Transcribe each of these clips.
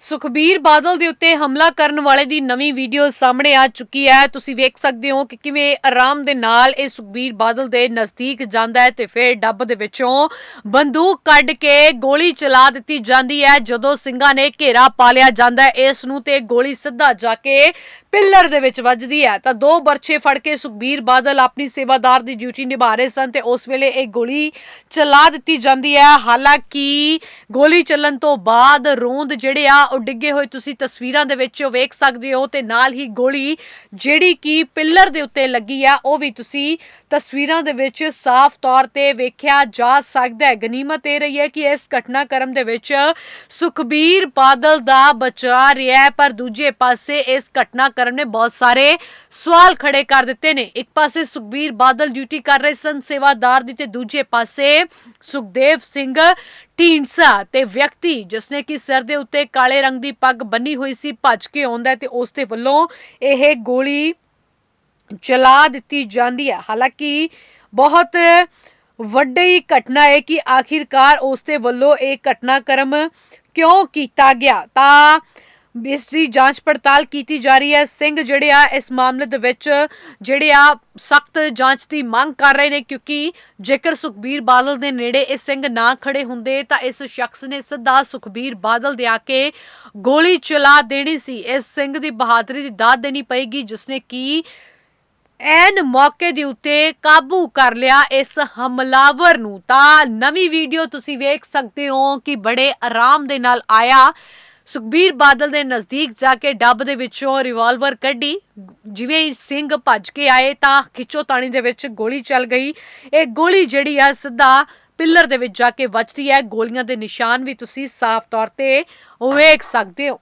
ਸੁਖਬੀਰ ਬਾਦਲ ਦੇ ਉੱਤੇ ਹਮਲਾ ਕਰਨ ਵਾਲੇ ਦੀ ਨਵੀਂ ਵੀਡੀਓ ਸਾਹਮਣੇ ਆ ਚੁੱਕੀ ਹੈ। ਤੁਸੀਂ ਵੇਖ ਸਕਦੇ ਹੋ ਕਿ ਕਿਵੇਂ ਆਰਾਮ ਦੇ ਨਾਲ ਇਹ ਸੁਖਬੀਰ ਬਾਦਲ ਦੇ ਨਜ਼ਦੀਕ ਜਾਂਦਾ ਹੈ ਤੇ ਫਿਰ ਡੱਬ ਦੇ ਵਿੱਚੋਂ ਬੰਦੂਕ ਕੱਢ ਕੇ ਗੋਲੀ ਚਲਾ ਦਿੱਤੀ ਜਾਂਦੀ ਹੈ। ਜਦੋਂ ਸਿੰਘਾਂ ਨੇ ਘੇਰਾ ਪਾ ਲਿਆ ਜਾਂਦਾ ਹੈ, ਇਸ ਨੂੰ ਤੇ ਗੋਲੀ ਸਿੱਧਾ ਜਾ ਕੇ ਪਿੱਲਰ ਦੇ ਵਿੱਚ ਵੱਜਦੀ ਹੈ। ਤਾਂ ਦੋ ਬਰਛੇ ਫੜ ਕੇ ਸੁਖਬੀਰ ਬਾਦਲ ਆਪਣੀ ਸੇਵਾਦਾਰ ਦੀ ਡਿਊਟੀ ਨਿਭਾ ਰਹੇ ਸਨ ਤੇ ਉਸ ਵੇਲੇ ਇਹ ਗੋਲੀ ਚਲਾ ਦਿੱਤੀ ਜਾਂਦੀ ਹੈ। ਹਾਲਾਂਕਿ ਗੋਲੀ ਚੱਲਣ ਤੋਂ ਬਾਅਦ ਰੋਂਦ ਜਿਹੜੇ ਆ ਉਹ ਡਿੱਗੇ ਹੋਏ ਤੁਸੀਂ ਤਸਵੀਰਾਂ ਦੇ ਵਿੱਚ ਵੇਖ ਸਕਦੇ ਹੋ ਤੇ ਨਾਲ ਹੀ ਗੋਲੀ ਜਿਹੜੀ ਕਿ ਪਿੱਲਰ ਦੇ ਉੱਤੇ ਲੱਗੀ ਆ, ਉਹ ਵੀ ਤੁਸੀਂ ਤਸਵੀਰਾਂ ਦੇ ਵਿੱਚ ਸਾਫ਼ ਤੌਰ ਤੇ ਵੇਖਿਆ ਜਾ ਸਕਦਾ ਹੈ। ਗਨੀਮਤ ਇਹ ਰਹੀ ਹੈ ਕਿ ਇਸ ਘਟਨਾਕ੍ਰਮ ਦੇ ਵਿੱਚ ਸੁਖਬੀਰ ਬਾਦਲ ਦਾ ਬਚਾ ਰਿਹਾ ਹੈ, ਪਰ ਦੂਜੇ ਪਾਸੇ ਇਸ ਘਟਨਾਕ੍ਰਮ ਨੇ ਬਹੁਤ ਸਾਰੇ ਸਵਾਲ ਖੜੇ ਕਰ ਦਿੱਤੇ ਨੇ। ਇੱਕ ਪਾਸੇ ਸੁਖਬੀਰ ਬਾਦਲ ਡਿਊਟੀ ਕਰ ਰਹੇ ਸਨ ਸੇਵਾਦਾਰ ਦੀ ਤੇ ਦੂਜੇ ਪਾਸੇ ਸੁਖਦੇਵ ਸਿੰਘ ਢੀਂਡਸਾ ਤੇ ਵਿਅਕਤੀ, ਜਿਸਨੇ ਕਿ ਸਿਰ ਦੇ ਉੱਤੇ ਕਾਲੇ ਰੰਗ ਦੀ ਪੱਗ ਬੰਨੀ ਹੋਈ ਸੀ, ਭੱਜ ਕੇ ਆਉਂਦਾ ਹੈ ਤੇ ਉਸ ਦੇ ਵੱਲੋਂ ਇਹ ਗੋਲੀ ਚਲਾ ਦਿੱਤੀ ਜਾਂਦੀ ਹੈ। ਹਾਲਾਂਕਿ ਬਹੁਤ ਵੱਡੀ ਘਟਨਾ ਹੈ ਕਿ ਆਖਿਰਕਾਰ ਉਸ ਦੇ ਵੱਲੋਂ ਇਹ ਘਟਨਾਕ੍ਰਮ ਕਿਉਂ ਕੀਤਾ ਗਿਆ? ਤਾਂ ਇਸ ਦੀ ਜਾਂਚ ਪੜਤਾਲ ਕੀਤੀ ਜਾ ਰਹੀ ਹੈ। ਸਿੰਘ ਜਿਹੜੇ ਆ, ਇਸ ਮਾਮਲੇ ਦੇ ਵਿੱਚ ਜਿਹੜੇ ਆ, ਸਖਤ ਜਾਂਚ ਦੀ ਮੰਗ ਕਰ ਰਹੇ ਨੇ ਕਿਉਂਕਿ ਜੇਕਰ ਸੁਖਬੀਰ ਬਾਦਲ ਦੇ ਨੇੜੇ ਇਹ ਸਿੰਘ ਨਾ ਖੜੇ ਹੁੰਦੇ ਤਾਂ ਇਸ ਸ਼ਖਸ ਨੇ ਸਿੱਧਾ ਸੁਖਬੀਰ ਬਾਦਲ ਦੇ ਆ ਕੇ ਗੋਲੀ ਚਲਾ ਦੇਣੀ ਸੀ। ਇਸ ਸਿੰਘ ਦੀ ਬਹਾਦਰੀ ਦੀ ਦਾਤ ਦੇਣੀ ਪਏਗੀ ਜਿਸਨੇ ਕੀ ਐਨ ਮੌਕੇ ਦੇ ਉੱਤੇ ਕਾਬੂ ਕਰ ਲਿਆ ਇਸ ਹਮਲਾਵਰ ਨੂੰ। ਤਾਂ ਨਵੀਂ ਵੀਡੀਓ ਤੁਸੀਂ ਵੇਖ ਸਕਦੇ ਹੋ ਕਿ ਬੜੇ ਆਰਾਮ ਦੇ ਨਾਲ ਆਇਆ। ਸੁਖਬੀਰ ਬਾਦਲ ਦੇ ਨਜ਼ਦੀਕ ਜਾ ਕੇ ਡੱਬ ਦੇ ਵਿੱਚੋਂ ਰਿਵਾਲਵਰ ਕੱਢੀ। ਜਿਵੇਂ ਹੀ ਸਿੰਘ ਭੱਜ ਕੇ ਆਏ ਤਾਂ ਖਿੱਚੋਤਾਣੀ ਦੇ ਵਿੱਚ ਗੋਲੀ ਚੱਲ ਗਈ। ਇਹ ਗੋਲੀ ਜਿਹੜੀ ਆ ਸਿੱਧਾ ਪਿੱਲਰ ਦੇ ਵਿੱਚ ਜਾ ਕੇ ਵੱਜਦੀ ਹੈ। ਗੋਲੀਆਂ ਦੇ ਨਿਸ਼ਾਨ ਵੀ ਤੁਸੀਂ ਸਾਫ਼ ਤੌਰ ਤੇ ਵੇਖ ਸਕਦੇ ਹੋ।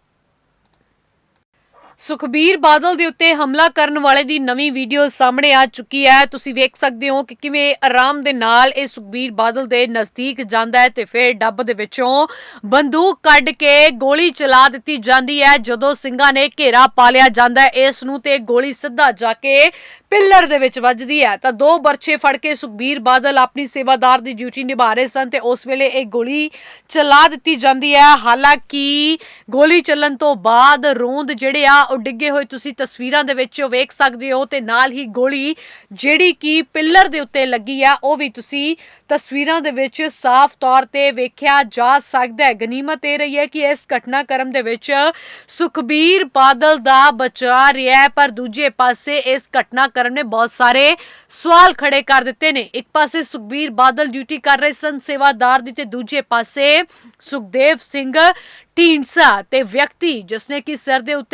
ਸੁਖਬੀਰ ਬਾਦਲ ਦੇ ਉੱਤੇ ਹਮਲਾ ਕਰਨ ਵਾਲੇ ਦੀ ਨਵੀਂ ਵੀਡੀਓ ਸਾਹਮਣੇ ਆ ਚੁੱਕੀ ਹੈ। ਤੁਸੀਂ ਵੇਖ ਸਕਦੇ ਹੋ ਕਿ ਕਿਵੇਂ ਆਰਾਮ ਦੇ ਨਾਲ ਇਹ ਸੁਖਬੀਰ ਬਾਦਲ ਦੇ ਨਜ਼ਦੀਕ ਜਾਂਦਾ ਹੈ ਤੇ ਫਿਰ ਡੱਬ ਦੇ ਵਿੱਚੋਂ ਬੰਦੂਕ ਕੱਢ ਕੇ ਗੋਲੀ ਚਲਾ ਦਿੱਤੀ ਜਾਂਦੀ ਹੈ। ਜਦੋਂ ਸਿੰਘਾਂ ਨੇ ਘੇਰਾ ਪਾ ਲਿਆ ਜਾਂਦਾ ਹੈ, ਇਸ ਨੂੰ ਤੇ ਗੋਲੀ ਸਿੱਧਾ ਜਾ ਕੇ ਪਿੱਲਰ ਦੇ ਵਿੱਚ ਵੱਜਦੀ ਹੈ। ਤਾਂ ਦੋ ਬਰਛੇ ਫੜ ਕੇ ਸੁਖਬੀਰ ਬਾਦਲ ਆਪਣੀ ਸੇਵਾਦਾਰ ਦੀ ਡਿਊਟੀ ਨਿਭਾ ਰਹੇ ਸਨ ਤੇ ਉਸ ਵੇਲੇ ਇਹ ਗੋਲੀ ਚਲਾ ਦਿੱਤੀ ਜਾਂਦੀ ਹੈ। ਹਾਲਾਂਕਿ ਗੋਲੀ ਚੱਲਣ ਤੋਂ ਬਾਅਦ ਰੋਂਦ ਜਿਹੜੇ ਆ ਉਹ ਡਿੱਗੇ ਹੋਏ ਤੁਸੀਂ ਤਸਵੀਰਾਂ ਦੇ ਵਿੱਚ ਵੇਖ ਸਕਦੇ ਹੋ ਤੇ ਨਾਲ ਹੀ ਗੋਲੀ ਜਿਹੜੀ ਕਿ ਪਿੱਲਰ ਦੇ ਉੱਤੇ ਲੱਗੀ ਆ, ਉਹ ਵੀ ਤੁਸੀਂ ਤਸਵੀਰਾਂ ਦੇ ਵਿੱਚ ਸਾਫ਼ ਤੌਰ ਤੇ ਵੇਖਿਆ ਜਾ ਸਕਦਾ ਹੈ। ਗਨੀਮਤ ਇਹ ਰਹੀ ਹੈ ਕਿ ਇਸ ਘਟਨਾਕ੍ਰਮ ਦੇ ਵਿੱਚ ਸੁਖਬੀਰ ਬਾਦਲ ਦਾ ਬਚਾ ਰਿਹਾ ਹੈ, ਪਰ ਦੂਜੇ ਪਾਸੇ ਇਸ ਘਟਨਾਕ੍ਰਮ ਨੇ ਬਹੁਤ ਸਾਰੇ ਸਵਾਲ ਖੜੇ ਕਰ ਦਿੱਤੇ ਨੇ। ਇੱਕ ਪਾਸੇ ਸੁਖਬੀਰ ਬਾਦਲ ਡਿਊਟੀ ਕਰ ਰਹੇ ਸਨ ਸੇਵਾਦਾਰ ਦੀ ਤੇ ਦੂਜੇ ਪਾਸੇ ਸੁਖਦੇਵ ਸਿੰਘ ਢੀਂਡਸਾ ਤੇ ਵਿਅਕਤੀ ਜਿਸਨੇ ਕਿ ਸਿਰ ਦੇ ਉੱਤੇ